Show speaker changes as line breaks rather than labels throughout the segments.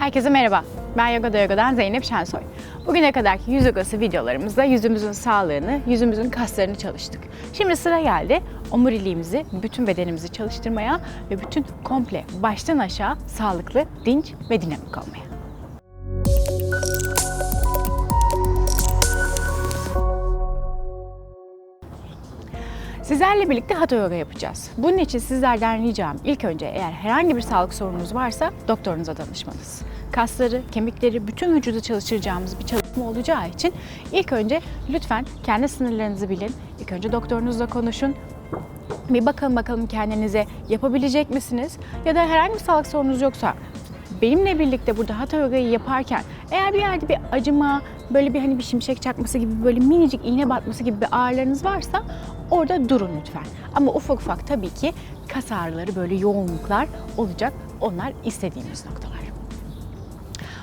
Herkese merhaba. Ben Yoga Yoga'dan Zeynep Şensoy. Bugüne kadarki yüz yogası videolarımızda yüzümüzün sağlığını, yüzümüzün kaslarını çalıştık. Şimdi sıra geldi omuriliğimizi, bütün bedenimizi çalıştırmaya ve bütün komple baştan aşağı sağlıklı, dinç ve dinamik olmaya. Sizlerle birlikte hatha yoga yapacağız. Bunun için sizlerden ricam ilk önce eğer herhangi bir sağlık sorununuz varsa doktorunuza danışmanız. Kasları, kemikleri, bütün vücudu çalıştıracağımız bir çalışma olacağı için ilk önce lütfen kendi sınırlarınızı bilin. İlk önce doktorunuzla konuşun. Bir bakın bakalım kendinize yapabilecek misiniz? Ya da herhangi bir sağlık sorunuz yoksa benimle birlikte burada hatha yogayı yaparken eğer bir yerde bir acıma, böyle bir hani bir şimşek çakması gibi böyle minicik iğne batması gibi bir ağrılarınız varsa orada durun lütfen. Ama ufak ufak tabii ki kas ağrıları böyle yoğunluklar olacak. Onlar istediğimiz noktalar.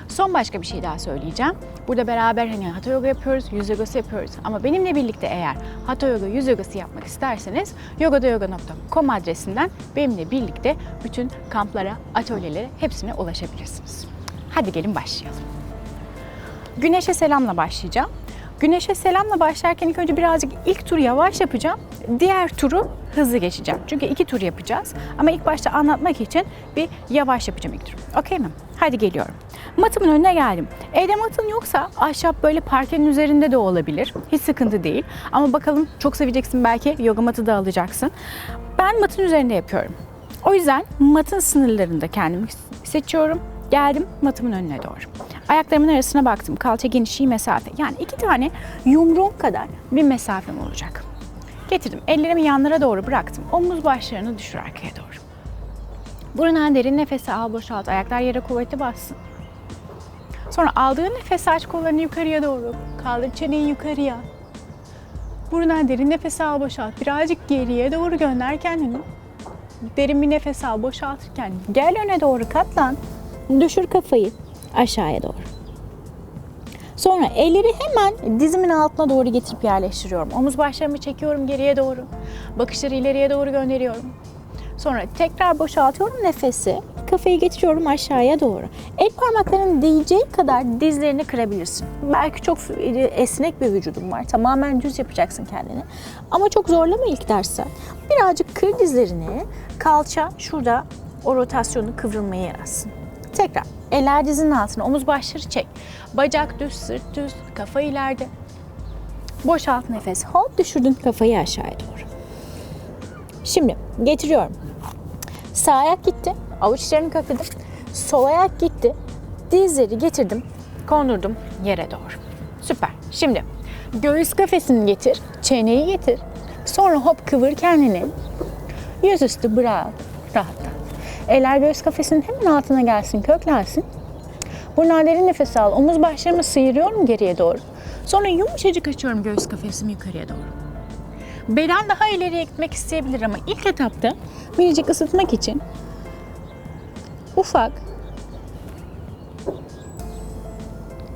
Son başka bir şey daha söyleyeceğim. Burada beraber hani hatha yoga yapıyoruz, yüz yogası yapıyoruz. Ama benimle birlikte eğer hatha yoga, yüz yogası yapmak isterseniz yogadayoga.com adresinden benimle birlikte bütün kamplara, atölyelere hepsine ulaşabilirsiniz. Hadi gelin başlayalım. Güneşe selamla başlayacağım. Güneşe selamla başlarken ilk önce birazcık ilk turu yavaş yapacağım. Diğer turu hızlı geçeceğim. Çünkü iki tur yapacağız. Ama ilk başta anlatmak için bir yavaş yapacağım ilk turu. Okey mi? Hadi geliyorum. Matımın önüne geldim. Evde matın yoksa ahşap böyle parkenin üzerinde de olabilir. Hiç sıkıntı değil. Ama bakalım çok seveceksin belki yoga matı da alacaksın. Ben matın üzerinde yapıyorum. O yüzden matın sınırlarında kendimi seçiyorum. Geldim matımın önüne doğru. Ayaklarımın arasına baktım. Kalça genişliği mesafe. Yani iki tane yumruğum kadar bir mesafem olacak. Getirdim. Ellerimi yanlara doğru bıraktım. Omuz başlarını düşür arkaya doğru. Burundan derin nefesi al boşalt. Ayaklar yere kuvvetli bassın. Sonra aldığın nefes aç kollarını yukarıya doğru. Kaldır çeneyi yukarıya. Burundan derin nefes al boşalt. Birazcık geriye doğru gönder kendini. Derin bir nefes al boşaltırken gel öne doğru katlan. Düşür kafayı aşağıya doğru. Sonra elleri hemen dizimin altına doğru getirip yerleştiriyorum. Omuz başlarımı çekiyorum geriye doğru. Bakışları ileriye doğru gönderiyorum. Sonra tekrar boşaltıyorum nefesi. Kafayı getiriyorum aşağıya doğru. El parmaklarının değeceği kadar dizlerini kırabilirsin. Belki çok esnek bir vücudun var. Tamamen düz yapacaksın kendini. Ama çok zorlama ilk derste. Birazcık kır dizlerini. Kalça şurada o rotasyonu kıvrılmayı yaratsın. Tekrar eller dizinin altına, omuz başları çek. Bacak düz, sırt düz, kafa ileride. Boşalt nefes. Hop düşürdün kafayı aşağıya doğru. Şimdi getiriyorum. Sağ ayak gitti. Avuç içlerini kakladım. Sol ayak gitti. Dizleri getirdim. Kondurdum yere doğru. Süper. Şimdi göğüs kafesini getir. Çeneyi getir. Sonra hop kıvır kendini. Yüzüstü bırak. Rahatla. Eller göğüs kafesinin hemen altına gelsin, köklensin. Buradan derin nefes al. Omuz başlarımı sıyırıyorum geriye doğru. Sonra yumuşacık açıyorum göğüs kafesimi yukarıya doğru. Beden daha ileriye gitmek isteyebilir ama ilk etapta minicik ısıtmak için ufak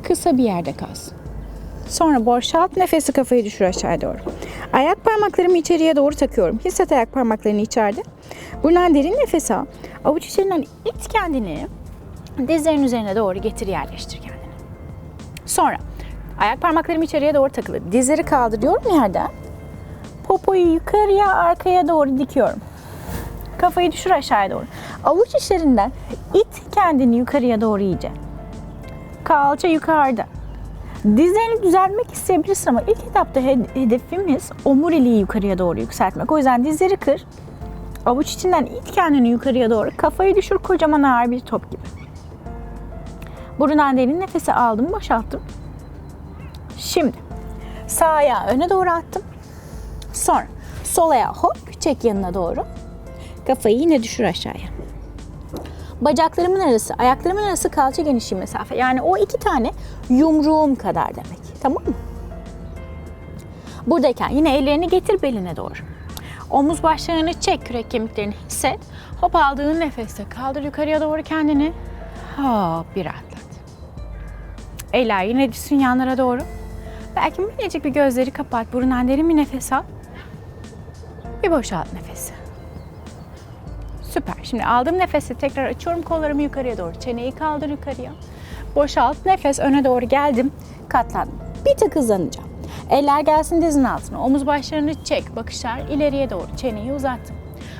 kısa bir yerde kalsın. Sonra boşalt nefesi kafayı düşür aşağıya doğru. Ayak parmaklarımı içeriye doğru takıyorum. Hisset ayak parmaklarını içeride. Buradan derin nefes al. Avuç içlerinden it kendini. Dizlerin üzerine doğru getir yerleştir kendini. Sonra ayak parmaklarım içeriye doğru takılı. Dizleri kaldırıyorum yerden. Popoyu yukarıya arkaya doğru dikiyorum. Kafayı düşür aşağıya doğru. Avuç içlerinden it kendini yukarıya doğru iyice. Kalça yukarıda. Dizlerini düzeltmek isteyebilirsin ama ilk etapta hedefimiz omuriliği yukarıya doğru yükseltmek. O yüzden dizleri kır. Avuç içinden it kendini yukarıya doğru. Kafayı düşür kocaman ağır bir top gibi. Burundan derin nefesi aldım, boşalttım. Şimdi sağ ayağı öne doğru attım. Sonra sol ayağı hop çek yanına doğru. Kafayı yine düşür aşağıya. Bacaklarımın arası, ayaklarımın arası kalça genişliği mesafe. Yani o iki tane yumruğum kadar demek. Tamam mı? Buradayken yine ellerini getir beline doğru. Omuz başlarını çek, kürek kemiklerini hisset. Hop aldığın nefeste kaldır yukarıya doğru kendini. Hop bir rahatlat. Eller yine düşsün yanlara doğru. Belki minicik bir gözleri kapat. Burundan derin bir nefes al. Bir boşalt nefesi. Süper. Şimdi aldığım nefesi tekrar açıyorum kollarımı yukarıya doğru. Çeneyi kaldır yukarıya. Boşalt. Nefes öne doğru geldim. Katlandım. Bir tık hızlanacağım. Eller gelsin dizin altına. Omuz başlarını çek. Bakışlar ileriye doğru. Çeneyi uzattım.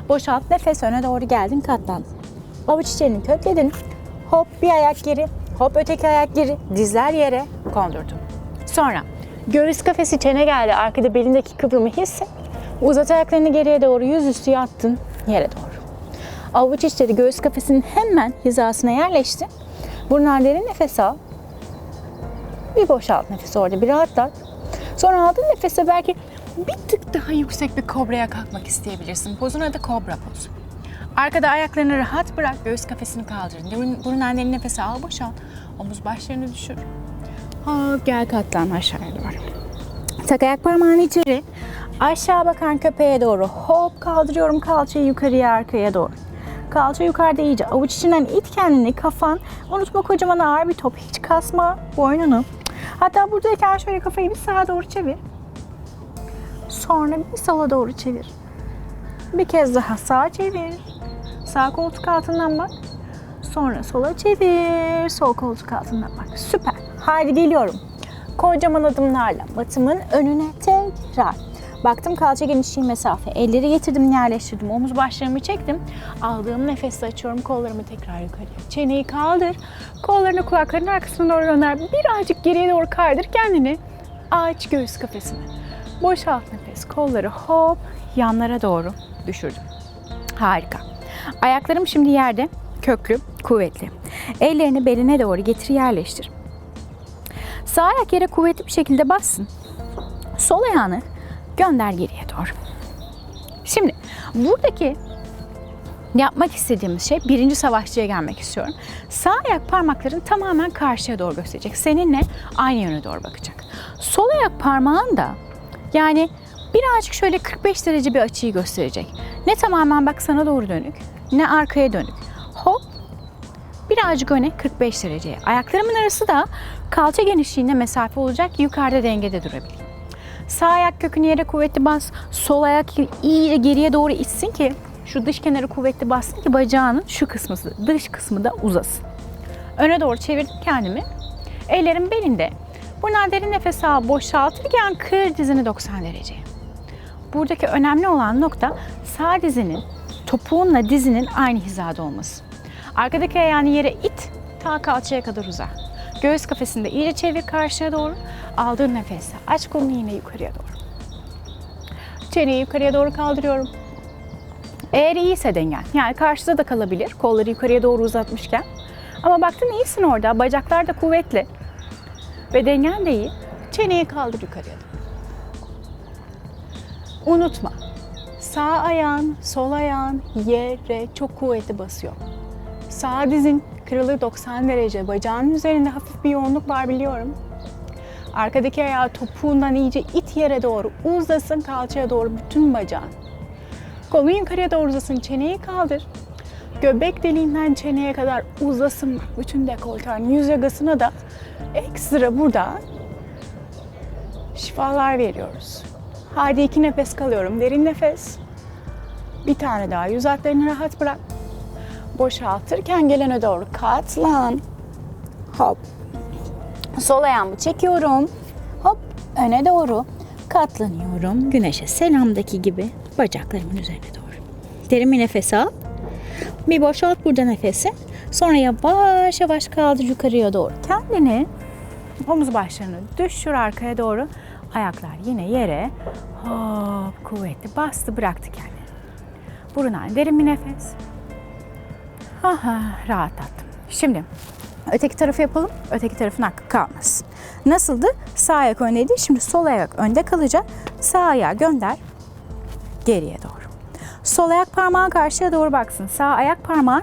Boşalt. Nefes öne doğru geldin. Katlandın. Avuç içlerini kökledin. Hop bir ayak geri. Hop öteki ayak geri. Dizler yere. Kondurdun. Sonra göğüs kafesi çene geldi. Arkada belindeki kıvrımı hisset. Uzat ayaklarını geriye doğru yüzüstü yattın yere doğru. Avuç içleri göğüs kafesinin hemen hizasına yerleşti. Burundan derin nefes al. Bir boşalt nefesi orada bir rahatlat. Sonra aldığın nefese belki bir tık daha yüksek bir kobraya kalkmak isteyebilirsin. Pozun adı kobra pozu. Arkada ayaklarını rahat bırak, göğüs kafesini kaldırın. Burun- Burundan derin nefesi al, boşalt. Omuz başlarını düşür. Hop gel katlan aşağıya doğru. Tak ayak parmağını içeri. Aşağı bakan köpeğe doğru. Hop kaldırıyorum kalçayı yukarıya arkaya doğru. Kalça yukarıda iyice. Avuç içinden it kendini kafan. Unutma kocaman ağır bir top. Hiç kasma boynunu. Hatta buradayken şöyle kafayı bir sağa doğru çevir. Sonra bir sola doğru çevir. Bir kez daha sağa çevir. Sağ koltuk altından bak. Sonra sola çevir. Sol koltuk altından bak. Süper. Haydi geliyorum. Kocaman adımlarla matımın önüne tekrar. Baktım kalça genişliği mesafe. Elleri getirdim yerleştirdim. Omuz başlarımı çektim. Aldığım nefesle açıyorum kollarımı tekrar yukarıya. Çeneyi kaldır. Kollarını kulaklarının arkasına doğru gönder. Birazcık geriye doğru kaydır kendini. Aç göğüs kafesini. Boşalt nefes. Kolları hop yanlara doğru düşürdüm. Harika. Ayaklarım şimdi yerde. Köklü, kuvvetli. Ellerini beline doğru getir yerleştir. Sağ ayak yere kuvvetli bir şekilde bassın. Sol ayağını gönder geriye doğru. Şimdi buradaki yapmak istediğimiz şey birinci savaşçıya gelmek istiyorum. Sağ ayak parmakların tamamen karşıya doğru gösterecek. Seninle aynı yöne doğru bakacak. Sol ayak parmağın da yani birazcık şöyle 45 derece bir açıyı gösterecek. Ne tamamen bak sana doğru dönük ne arkaya dönük. Hop birazcık öne 45 dereceye. Ayaklarımın arası da kalça genişliğinde mesafe olacak yukarıda dengede durabileyim. Sağ ayak kökünü yere kuvvetli bas. Sol ayak iyice geriye doğru itsin ki şu dış kenarı kuvvetli bassın ki bacağının şu kısmı, dış kısmı da uzasın. Öne doğru çevirdim kendimi. Ellerim belinde. Buradan derin nefes al, boşaltırken kır dizini 90 derece. Buradaki önemli olan nokta sağ dizinin topuğunla dizinin aynı hizada olması. Arkadaki ayağını yere it, ta kalçaya kadar uza. Göğüs kafesinde iyice çevir karşıya doğru. Aldığın nefesle aç kolunu yine yukarıya doğru. Çeneyi yukarıya doğru kaldırıyorum. Eğer iyiyse dengen, yani karşıda da kalabilir kolları yukarıya doğru uzatmışken. Ama baktın iyisin orada, bacaklar da kuvvetli ve dengen de iyi. Çeneyi kaldır yukarıya doğru. Unutma, sağ ayağın, sol ayağın yere çok kuvvetli basıyor. Sağ dizin kırılır 90 derece. Bacağın üzerinde hafif bir yoğunluk var biliyorum. Arkadaki ayağı topuğundan iyice it yere doğru uzasın kalçaya doğru bütün bacağın. Kolun yukarıya doğru uzasın. Çeneyi kaldır. Göbek deliğinden çeneye kadar uzasın. Bak bütün dekolten yüz yagasına da ekstra burada şifalar veriyoruz. Hadi iki nefes kalıyorum. Derin nefes. Bir tane daha. Yüz hatlarını rahat bırak boşaltırken gelene doğru katlan. Hop. Sol ayağımı çekiyorum. Hop öne doğru katlanıyorum. Güneşe selamdaki gibi bacaklarımın üzerine doğru. Derin bir nefes al. Bir boşalt burada nefesi. Sonra yavaş yavaş kaldır yukarıya doğru. Kendini omuz başlarını düşür arkaya doğru. Ayaklar yine yere. Hop kuvvetli bastı bıraktı kendini. Burundan derin bir nefes. Aha, rahatlattım. Şimdi öteki tarafı yapalım. Öteki tarafın hakkı kalmasın. Nasıldı? Sağ ayak öndeydi. Şimdi sol ayak önde kalacak. Sağ ayağı gönder. Geriye doğru. Sol ayak parmağın karşıya doğru baksın. Sağ ayak parmağın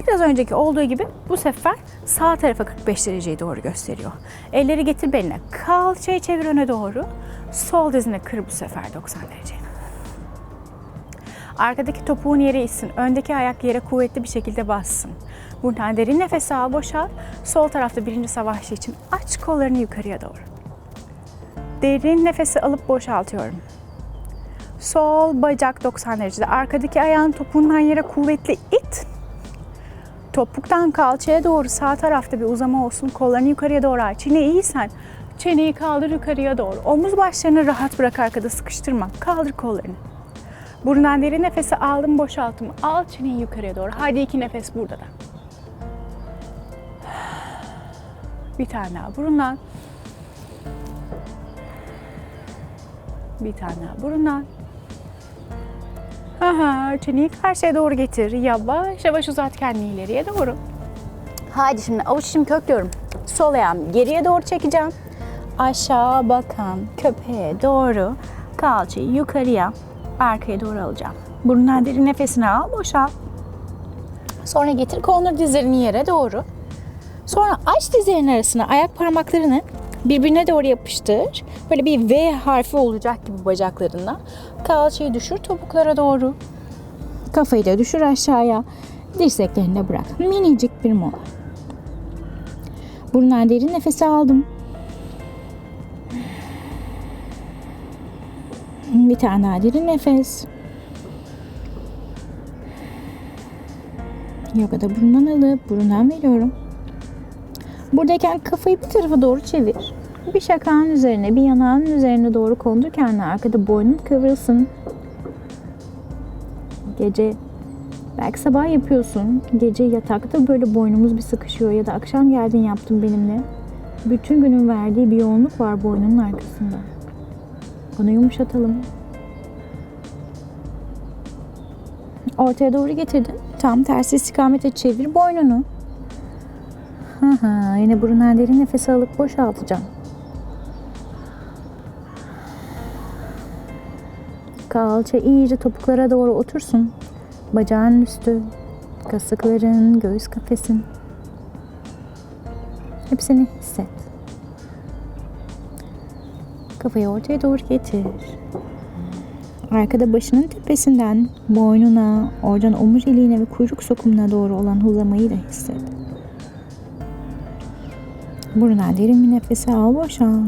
biraz önceki olduğu gibi bu sefer sağ tarafa 45 dereceyi doğru gösteriyor. Elleri getir beline. Kalçayı çevir öne doğru. Sol dizine kır bu sefer 90 derece. Arkadaki topuğun yere itsin. Öndeki ayak yere kuvvetli bir şekilde bassın. Buradan derin nefes al, boşalt. Sol tarafta birinci savaşçı için aç kollarını yukarıya doğru. Derin nefesi alıp boşaltıyorum. Sol bacak 90 derecede. Arkadaki ayağın topuğundan yere kuvvetli it. Topuktan kalçaya doğru sağ tarafta bir uzama olsun. Kollarını yukarıya doğru aç. Yine iyisen çeneyi kaldır yukarıya doğru. Omuz başlarını rahat bırak arkada sıkıştırma. Kaldır kollarını. Burundan derin nefesi aldım boşalttım. Al çeneyi yukarıya doğru. Hadi iki nefes burada da. Bir tane daha burundan. Bir tane daha burundan. Aha, çeneyi karşıya doğru getir. Yavaş yavaş uzat kendini ileriye doğru. Hadi şimdi avuç içimi köklüyorum. Sol ayağımı geriye doğru çekeceğim. Aşağı bakan köpeğe doğru kalçayı yukarıya arkaya doğru alacağım. Burundan derin nefesini al, boşalt. Sonra getir kolunu dizlerini yere doğru. Sonra aç dizlerin arasına ayak parmaklarını birbirine doğru yapıştır. Böyle bir V harfi olacak gibi bacaklarında. Kalçayı düşür topuklara doğru. Kafayı da düşür aşağıya. Dirseklerini de bırak. Minicik bir mola. Burundan derin nefes aldım. Bir tane daha derin nefes. Yogada burundan alıp burundan veriyorum. Buradayken kafayı bir tarafa doğru çevir. Bir şakağın üzerine, bir yanağın üzerine doğru kondur kendini. Arkada boynun kıvrılsın. Gece belki sabah yapıyorsun. Gece yatakta böyle boynumuz bir sıkışıyor ya da akşam geldin yaptın benimle. Bütün günün verdiği bir yoğunluk var boynunun arkasında. Onu yumuşatalım. Ortaya doğru getirdin. Tam tersi istikamete çevir boynunu. Hı hı, yine burundan derin nefes alıp boşaltacağım. Kalça iyice topuklara doğru otursun. Bacağın üstü, kasıkların, göğüs kafesin. Hepsini hisset. Kafayı ortaya doğru getir. Arkada başının tepesinden boynuna, oradan omuriliğine ve kuyruk sokumuna doğru olan uzamayı da hisset. Burundan derin bir nefesi al, boşalt.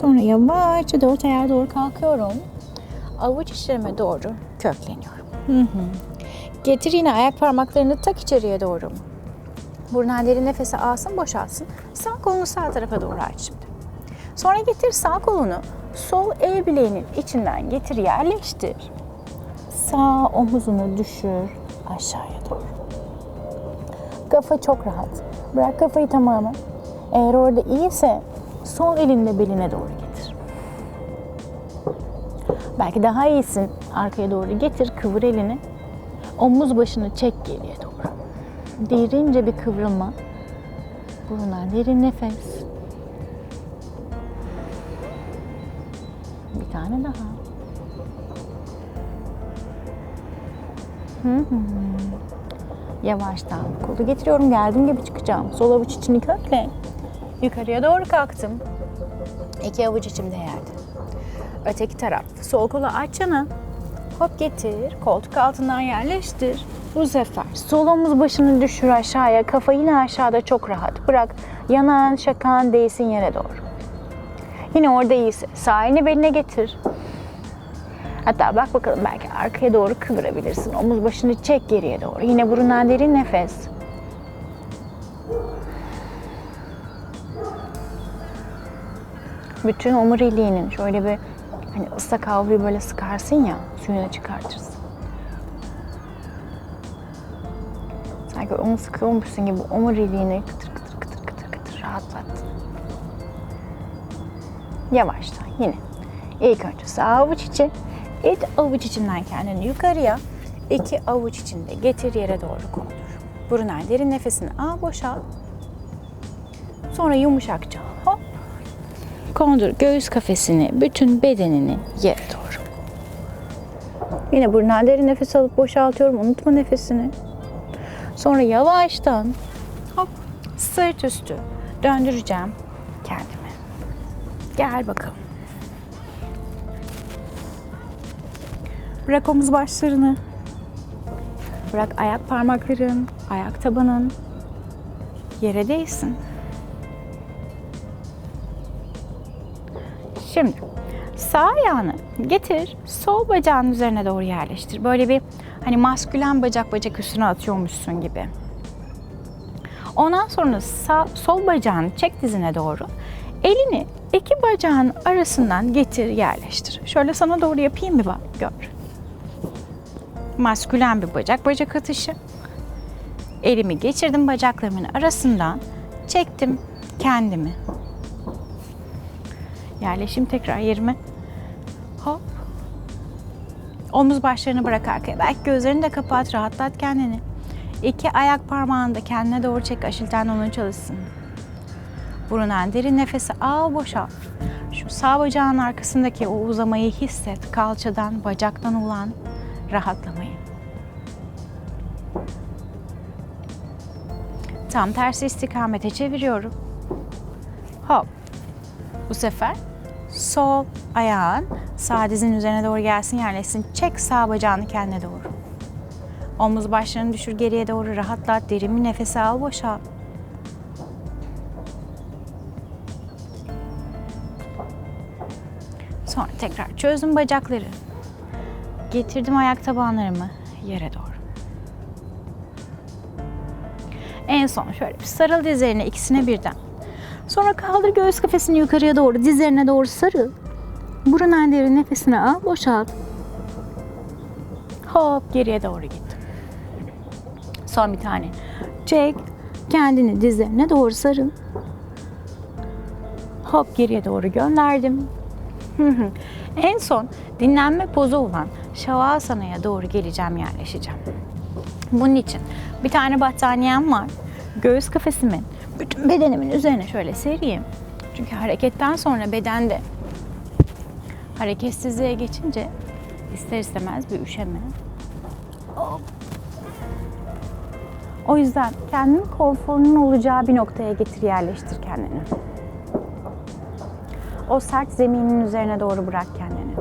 Sonra yavaşça dört ayağa doğru kalkıyorum. Avuç içlerime doğru kökleniyorum. Hı hı. Getir yine ayak parmaklarını tak içeriye doğru. Burundan derin nefesi alsın, boşalsın. Sağ kolunu sağ tarafa doğru aç şimdi. Sonra getir sağ kolunu sol el bileğinin içinden getir yerleştir. Sağ omuzunu düşür aşağıya doğru. Kafa çok rahat. Bırak kafayı tamamen. Eğer orada iyiyse sol elinde beline doğru getir. Belki daha iyisin. Arkaya doğru getir, kıvır elini. Omuz başını çek geriye doğru. Derince bir kıvrılma. Burundan derin nefes. Bir tane daha. Hı hı. Yavaştan kolu getiriyorum. Geldiğim gibi çıkacağım. Sol avuç içini kökle. Yukarıya doğru kalktım. İki avuç içimde yerde. Öteki taraf. Sol kolu aç yana. Hop getir. Koltuk altından yerleştir. Bu sefer sol omuz başını düşür aşağıya. Kafa yine aşağıda çok rahat. Bırak yanağın şakağın değsin yere doğru. Yine orada iyisi. Sağ elini beline getir. Hatta bak bakalım belki arkaya doğru kıvırabilirsin. Omuz başını çek geriye doğru. Yine burundan derin nefes. Bütün omuriliğinin şöyle bir hani ıslak havluyu böyle sıkarsın ya suyunu çıkartırsın. Sanki onu sıkıyormuşsun gibi omuriliğini kıtır kıtır kıtır kıtır kıtır rahatlat. Yavaştan yine. İlk önce sağ avuç içi, ilk avuç içinden kendini yukarıya, iki avuç içinde getir yere doğru kondur. Burundan derin nefesini al, boşalt. Sonra yumuşakça hop kondur göğüs kafesini, bütün bedenini yere doğru. Yine burundan derin nefes alıp boşaltıyorum. Unutma nefesini. Sonra yavaştan hop sırt üstü döndüreceğim kendimi. Gel bakalım. Bırak omuz başlarını. Bırak ayak parmakların, ayak tabanın yere değsin. Şimdi sağ ayağını getir, sol bacağın üzerine doğru yerleştir. Böyle bir hani maskülen bacak bacak üstüne atıyormuşsun gibi. Ondan sonra sağ, sol bacağını çek dizine doğru. Elini iki bacağın arasından getir yerleştir. Şöyle sana doğru yapayım mı bak gör. Maskülen bir bacak bacak atışı. Elimi geçirdim bacaklarımın arasından. Çektim kendimi. Yerleşim tekrar yerime. Omuz başlarını bırak arkaya. Belki gözlerini de kapat, rahatlat kendini. İki ayak parmağını da kendine doğru çek, aşil tendonun çalışsın. Burundan derin nefesi al, boşalt. Şu sağ bacağın arkasındaki o uzamayı hisset. Kalçadan, bacaktan olan rahatlamayı. Tam tersi istikamete çeviriyorum. Hop. Bu sefer sol ayağın sağ dizin üzerine doğru gelsin yerleşsin. Çek sağ bacağını kendine doğru. Omuz başlarını düşür geriye doğru rahatlat. Derin bir nefes al boşalt. Sonra tekrar çözdüm bacakları. Getirdim ayak tabanlarımı yere doğru. En son şöyle bir sarıl dizlerine ikisine birden. Sonra kaldır göğüs kafesini yukarıya doğru, dizlerine doğru sarıl. Burun derin nefesini al, boşalt. Hop geriye doğru git. Son bir tane. Çek. Kendini dizlerine doğru sarıl. Hop geriye doğru gönderdim. en son dinlenme pozu olan Şavasana'ya doğru geleceğim, yerleşeceğim. Bunun için bir tane battaniyem var. Göğüs kafesimin bütün bedenimin üzerine şöyle sereyim. Çünkü hareketten sonra bedende hareketsizliğe geçince ister istemez bir üşeme. O yüzden kendini konforunun olacağı bir noktaya getir yerleştir kendini. O sert zeminin üzerine doğru bırak kendini.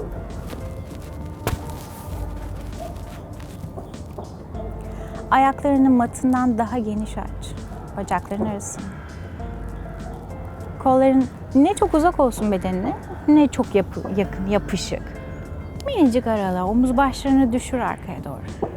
Ayaklarını matından daha geniş aç. Bacakların arasını. Kolların ne çok uzak olsun bedenine, ne çok yapı, yakın, yapışık. Minicik arala, omuz başlarını düşür arkaya doğru.